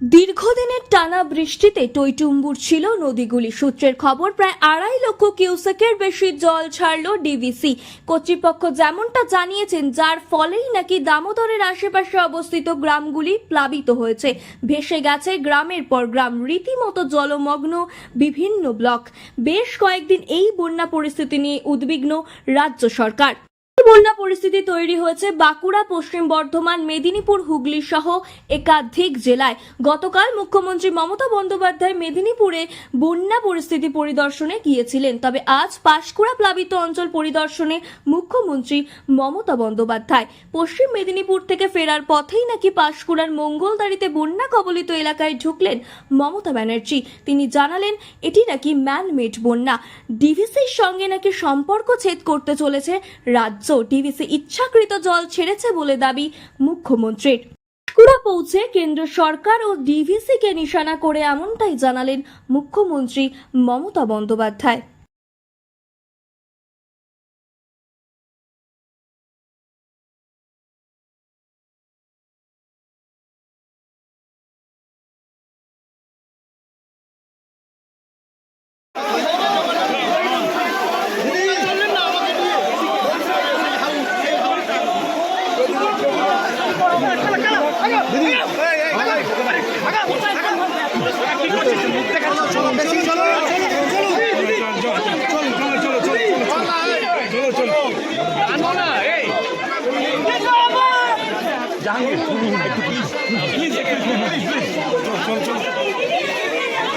দীর্ঘদিনের টানা বৃষ্টিতে টইটুম্বুর ছিল নদীগুলি। সূত্রের খবর, প্রায় আড়াই লক্ষ কিউসেকের বেশি জল ছাড়ল ডিভিসি কর্তৃপক্ষ যেমনটা জানিয়েছেন, যার ফলেই নাকি দামোদরের আশেপাশে অবস্থিত গ্রামগুলি প্লাবিত হয়েছে। ভেসে গেছে গ্রামের পর গ্রাম, রীতিমতো জলমগ্ন বিভিন্ন ব্লক। বেশ কয়েকদিন এই বন্যা পরিস্থিতি নিয়ে উদ্বিগ্ন রাজ্য সরকার। বন্যা পরিস্থিতি তৈরি হয়েছে বাঁকুড়া, পশ্চিম বর্ধমান, মেদিনীপুর, হুগলি সহ একাধিক জেলায়। গতকাল মুখ্যমন্ত্রী মমতা বন্দ্যোপাধ্যায় মেদিনীপুরে বন্যা পরিস্থিতি পরিদর্শনে গিয়েছিলেন। তবে আজ পাঁশকুড়া প্লাবিত অঞ্চল পরিদর্শনে মুখ্যমন্ত্রী মমতা বন্দ্যোপাধ্যায়। পশ্চিম মেদিনীপুর থেকে ফেরার পথেই নাকি পাঁশকুড়ার মঙ্গলদারিতে বন্যা কবলিত এলাকায় ঢুকলেন মমতা ব্যানার্জি। তিনি জানালেন, এটি নাকি ম্যানমেড বন্যা। ডিভিসির সঙ্গে নাকি সম্পর্ক ছেদ করতে চলেছে রাজ্য ডিভিসি ইচ্ছাকৃত জল ছেড়েছে বলে দাবি মুখ্যমন্ত্রীর। কুড়া পৌঁছে কেন্দ্র সরকার ও ডিভিসিকে নিশানা করে এমনটাই জানালেন মুখ্যমন্ত্রী মমতা বন্দ্যোপাধ্যায়।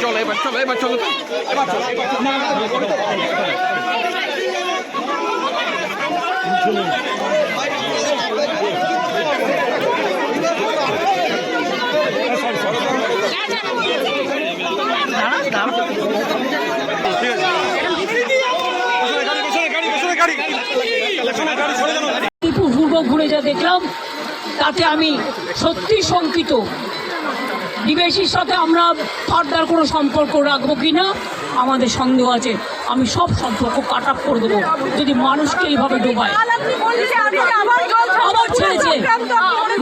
চলো এবার চলো এবার চলো এবার চলো। এবার ত্রিপুর পূর্ব ঘুরে যা দেখলাম তাতে আমি সত্যি শঙ্কিত। বিবেশির সাথে আমরা ফার্দার কোনো সম্পর্ক রাখব কি না আমাদের সন্দেহ আছে। আমি সব সম্পর্ক কাট আপ করে দেবো যদি মানুষকে এইভাবে ডোবায়। আমার ছেড়েছে।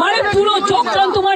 মানে পুরো চক্রান্ত মানে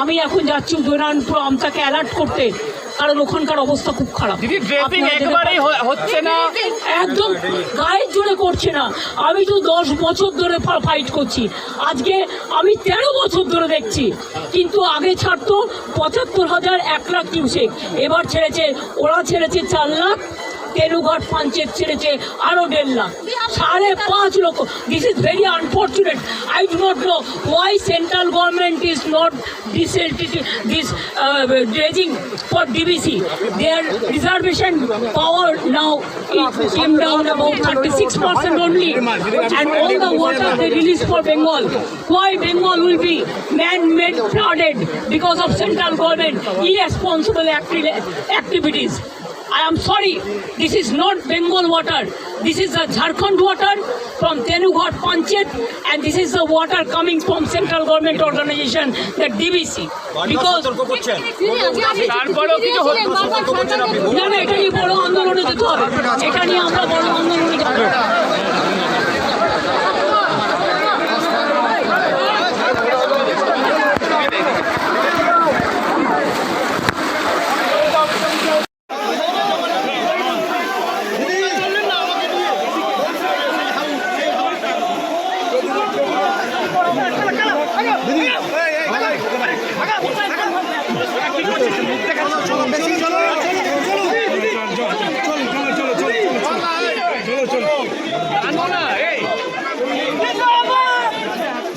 আমি এখন যাচ্ছি উদয়নারায়ণপুর আমতাকে অ্যালার্ট করতে। কারণ ওখানকার অবস্থা খুব খারাপ। দিদি ড্রেসিং একেবারেই হচ্ছে না। একদম গায়ের জোরে করছে না। আমি তো দশ বছর ধরে ফাইট করছি। আজকে আমি তেরো বছর ধরে দেখছি। কিন্তু আগে ছাড়তো পঁচাত্তর হাজার এক লাখ কিউসেক এবার ছেড়েছে ওরা ছেড়েছে চার লাখ তেলুঘাট পাঞ্চেত ছেড়েছে আরও দেড় লাখ সাড়ে পাঁচ লক্ষ this is very unfortunate I do not know why central government is not this this dredging for DBC. Their reservation power now it came down about 36% only. And all the water they release for Bengal. Why Bengal will be man-made flooded because of central government irresponsible acti- activities. I am sorry, this is not Bengal water. This is the Jharkhand water from Tenughat Panchet and this is the water coming from central government organization, the DBC. Because না না এটা নিয়ে বড় আন্দোলনে যেতে হবে এটা নিয়ে আমরা বড় আন্দোলনে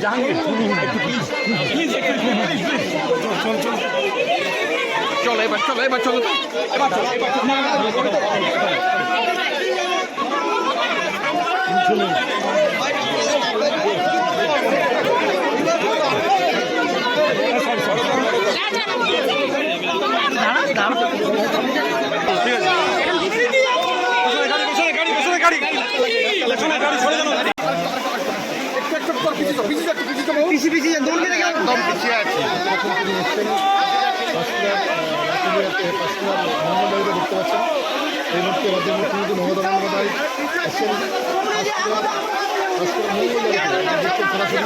জাহাঙ্গীর চলো এবার চলো এবার চলো এবার চলো এবার চলো পিছিয়ে পিছিয়ে দৌড়বি না একদম পিছিয়ে আছি। দেখতে পাচ্ছেন এই মুহূর্তে রাজ্যের মুখ্যমন্ত্রী মমতা বন্দ্যোপাধ্যায় আসছেন ভাস্কর মঙ্গল দেখছেন